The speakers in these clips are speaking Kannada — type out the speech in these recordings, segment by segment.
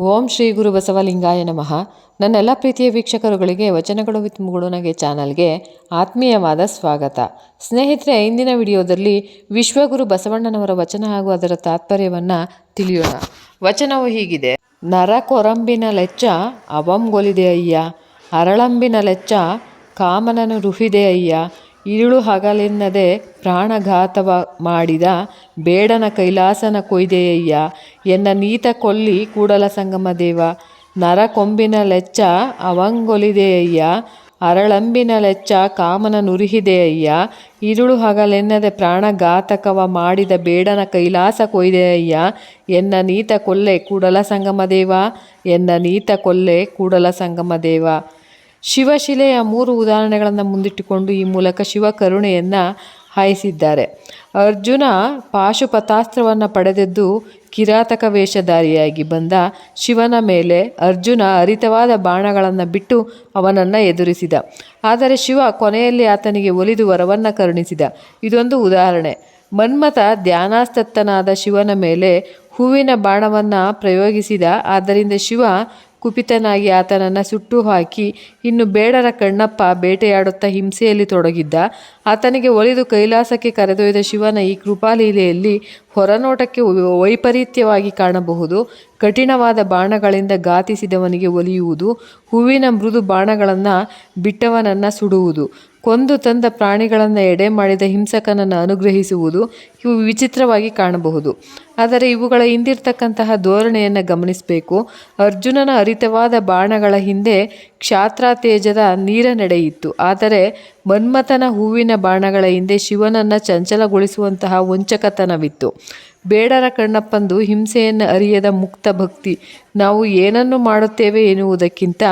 ಓಂ ಶ್ರೀ ಗುರು ಬಸವಲಿಂಗಾಯ ನಮಃ. ನನ್ನೆಲ್ಲ ಪ್ರೀತಿಯ ವೀಕ್ಷಕರುಗಳಿಗೆ, ವಚನಗಳು ವಿತ್ ಮುಗುಳುನಗೆ ಚಾನಲ್ಗೆ ಆತ್ಮೀಯವಾದ ಸ್ವಾಗತ. ಸ್ನೇಹಿತರೆ, ಇಂದಿನ ವಿಡಿಯೋದಲ್ಲಿ ವಿಶ್ವಗುರು ಬಸವಣ್ಣನವರ ವಚನ ಹಾಗೂ ಅದರ ತಾತ್ಪರ್ಯವನ್ನು ತಿಳಿಯೋಣ. ವಚನವು ಹೀಗಿದೆ. ನರ ಕೊರಂಬಿನ ಲೆಚ್ಚ ಅವಂಗೊಲಿದೆ ಅಯ್ಯ. ಅರಳಂಬಿನ ಲೆಚ್ಚ ಕಾಮನನು ರುಹಿದೆ ಅಯ್ಯ. ಇರುಳು ಹಗಲೆನ್ನದೆ ಪ್ರಾಣಘಾತವ ಮಾಡಿದ ಬೇಡನ ಕೈಲಾಸನ ಕೊಯ್ದೆಯಯ್ಯ, ಎನ್ನ ನೀತ ಕೊಲ್ಲಿ ಕೂಡಲ ಸಂಗಮ ದೇವ, ನರ ಕೊಂಬಿನ ಲೆಚ್ಚ ಅವಂಗೊಲಿದೆಯಯ್ಯ, ಅರಳಂಬಿನ ಲೆಚ್ಚ ಕಾಮನ ನುರಿಹಿದೆಯಯ್ಯ, ಇರುಳು ಹಗಲೆನ್ನದೆ ಪ್ರಾಣಘಾತಕವ ಮಾಡಿದ ಬೇಡನ ಕೈಲಾಸ ಕೊಯ್ದೆಯಯ್ಯ, ಎನ್ನ ನೀತ ಕೊಲ್ಲೆ ಕೂಡಲ ಸಂಗಮ ದೇವ, ಎನ್ನ ನೀತ ಕೊಲ್ಲೆ ಕೂಡಲ ಸಂಗಮ ದೇವ. ಶಿವಶಿಲೆಯ ಮೂರು ಉದಾಹರಣೆಗಳನ್ನು ಮುಂದಿಟ್ಟುಕೊಂಡು ಈ ಮೂಲಕ ಶಿವ ಕರುಣೆಯನ್ನು ಹಾಯಿಸಿದ್ದಾರೆ. ಅರ್ಜುನ ಪಾಶುಪತಾಸ್ತ್ರವನ್ನು ಪಡೆದದ್ದು ಕಿರಾತಕ ವೇಷಧಾರಿಯಾಗಿ ಬಂದ ಶಿವನ ಮೇಲೆ ಅರ್ಜುನ ಅರಿತವಾದ ಬಾಣಗಳನ್ನು ಬಿಟ್ಟು ಅವನನ್ನು ಎದುರಿಸಿದ. ಆದರೆ ಶಿವ ಕೊನೆಯಲ್ಲಿ ಆತನಿಗೆ ಒಲಿದು ವರವನ್ನು ಕರುಣಿಸಿದ. ಇದೊಂದು ಉದಾಹರಣೆ. ಮನ್ಮಥ ಧ್ಯಾನಾಸ್ತತ್ತನಾದ ಶಿವನ ಮೇಲೆ ಹೂವಿನ ಬಾಣವನ್ನು ಪ್ರಯೋಗಿಸಿದ. ಆದ್ದರಿಂದ ಶಿವ ಕುಪಿತನಾಗಿ ಆತನನ್ನು ಸುಟ್ಟು ಹಾಕಿ ಇನ್ನು ಬೇಡರ ಕಣ್ಣಪ್ಪ ಬೇಟೆಯಾಡುತ್ತಾ ಹಿಂಸೆಯಲ್ಲಿ ತೊಡಗಿದ್ದ. ಆತನಿಗೆ ಒಲಿದು ಕೈಲಾಸಕ್ಕೆ ಕರೆದೊಯ್ದ ಶಿವನ ಈ ಕೃಪಾಲೀಲೆಯಲ್ಲಿ ಹೊರನೋಟಕ್ಕೆ ವೈಪರೀತ್ಯವಾಗಿ ಕಾಣಬಹುದು. ಕಠಿಣವಾದ ಬಾಣಗಳಿಂದ ಗಾತಿಸಿದವನಿಗೆ ಒಲಿಯುವುದು, ಹೂವಿನ ಮೃದು ಬಾಣಗಳನ್ನು ಬಿಟ್ಟವನನ್ನು ಸುಡುವುದು. ಕೊಂದು ತಂದ ಪ್ರಾಣಿಗಳನ್ನು ಎಡೆ ಮಾಡಿದ ಹಿಂಸಕನನ್ನು ಅನುಗ್ರಹಿಸುವುದು ಇವು ವಿಚಿತ್ರವಾಗಿ ಕಾಣಬಹುದು. ಆದರೆ ಇವುಗಳ ಹಿಂದಿರ್ತಕ್ಕಂತಹ ಧೋರಣೆಯನ್ನು ಗಮನಿಸಬೇಕು. ಅರ್ಜುನನ ಅರಿತವಾದ ಬಾಣಗಳ ಹಿಂದೆ ಕ್ಷಾತ್ರ ತೇಜದ ನೀರ ನಡೆಯಿತ್ತು ಆದರೆ ಮನ್ಮಥನ ಹೂವಿನ ಬಾಣಗಳ ಹಿಂದೆ ಶಿವನನ್ನು ಚಂಚಲಗೊಳಿಸುವಂತಹ ವಂಚಕತನವಿತ್ತು. ಬೇಡರ ಕಣ್ಣಪ್ಪಂದು ಹಿಂಸೆಯನ್ನು ಅರಿಯದ ಮುಕ್ತ ಭಕ್ತಿ. ನಾವು ಏನನ್ನು ಮಾಡುತ್ತೇವೆ ಎನ್ನುವುದಕ್ಕಿಂತ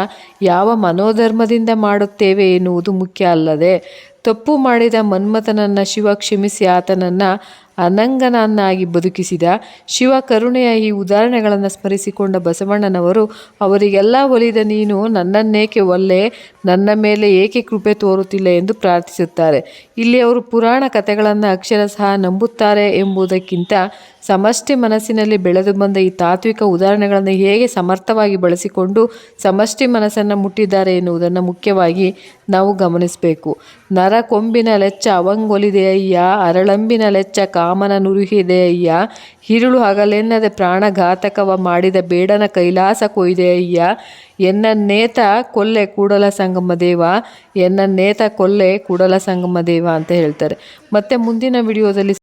ಯಾವ ಮನೋಧರ್ಮದಿಂದ ಮಾಡುತ್ತೇವೆ ಎನ್ನುವುದು ಮುಖ್ಯ ಅಲ್ಲದೆ, ತಪ್ಪು ಮಾಡಿದ ಮನ್ಮಥನನ್ನು ಶಿವ ಕ್ಷಮಿಸಿ ಆತನನ್ನು ಅನಂಗನನ್ನಾಗಿ ಬದುಕಿಸಿದ ಶಿವ ಕರುಣೆಯ ಈ ಉದಾಹರಣೆಗಳನ್ನು ಸ್ಮರಿಸಿಕೊಂಡ ಬಸವಣ್ಣನವರು, ಅವರಿಗೆಲ್ಲ ಒಲಿದ ನೀನು ನನ್ನನ್ನೇಕೆ ಒಲ್ಲೆ, ನನ್ನ ಮೇಲೆ ಏಕೆ ಕೃಪೆ ತೋರುತ್ತಿಲ್ಲ ಎಂದು ಪ್ರಾರ್ಥಿಸುತ್ತಾರೆ. ಇಲ್ಲಿ ಅವರು ಪುರಾಣ ಕಥೆಗಳನ್ನು ಅಕ್ಷರ ಸಹ ನಂಬುತ್ತಾರೆ ಎಂಬುದಕ್ಕಿಂತ ಸಮಷ್ಟಿ ಮನಸ್ಸಿನಲ್ಲಿ ಬೆಳೆದು ಬಂದ ಈ ತಾತ್ವಿಕ ಉದಾಹರಣೆಗಳನ್ನು ಹೇಗೆ ಸಮರ್ಥವಾಗಿ ಬಳಸಿಕೊಂಡು ಸಮಷ್ಟಿ ಮನಸ್ಸನ್ನು ಮುಟ್ಟಿದ್ದಾರೆ ಎನ್ನುವುದನ್ನು ಮುಖ್ಯವಾಗಿ ನಾವು ಗಮನಿಸಬೇಕು. ನರ ಕೊಂಬಿನ ಲೆಚ್ಚ ಅವಂಗೊಲಿದೆಯಯ್ಯ, ಅರಳಂಬಿನ ಲೆಚ್ಚ ಕಾಮನ ನುರುಹಿದೆಯಯ್ಯ ಹಿರುಳು ಹಗಲೆನ್ನದೆ ಪ್ರಾಣಘಾತಕವ ಮಾಡಿದ ಬೇಡನ ಕೈಲಾಸ ಕೊಯ್ದೆಯಯ್ಯ. ಎನ್ನನ್ನೇತ ಕೊಲ್ಲೆ ಕೂಡಲ ಸಂಗಮ ದೇವ, ಎನ್ನನ್ನೇತ ಕೊಲ್ಲೆ ಕೂಡಲ ಸಂಗಮ ದೇವ ಅಂತ ಹೇಳ್ತಾರೆ. ಮತ್ತೆ ಮುಂದಿನ ವಿಡಿಯೋದಲ್ಲಿ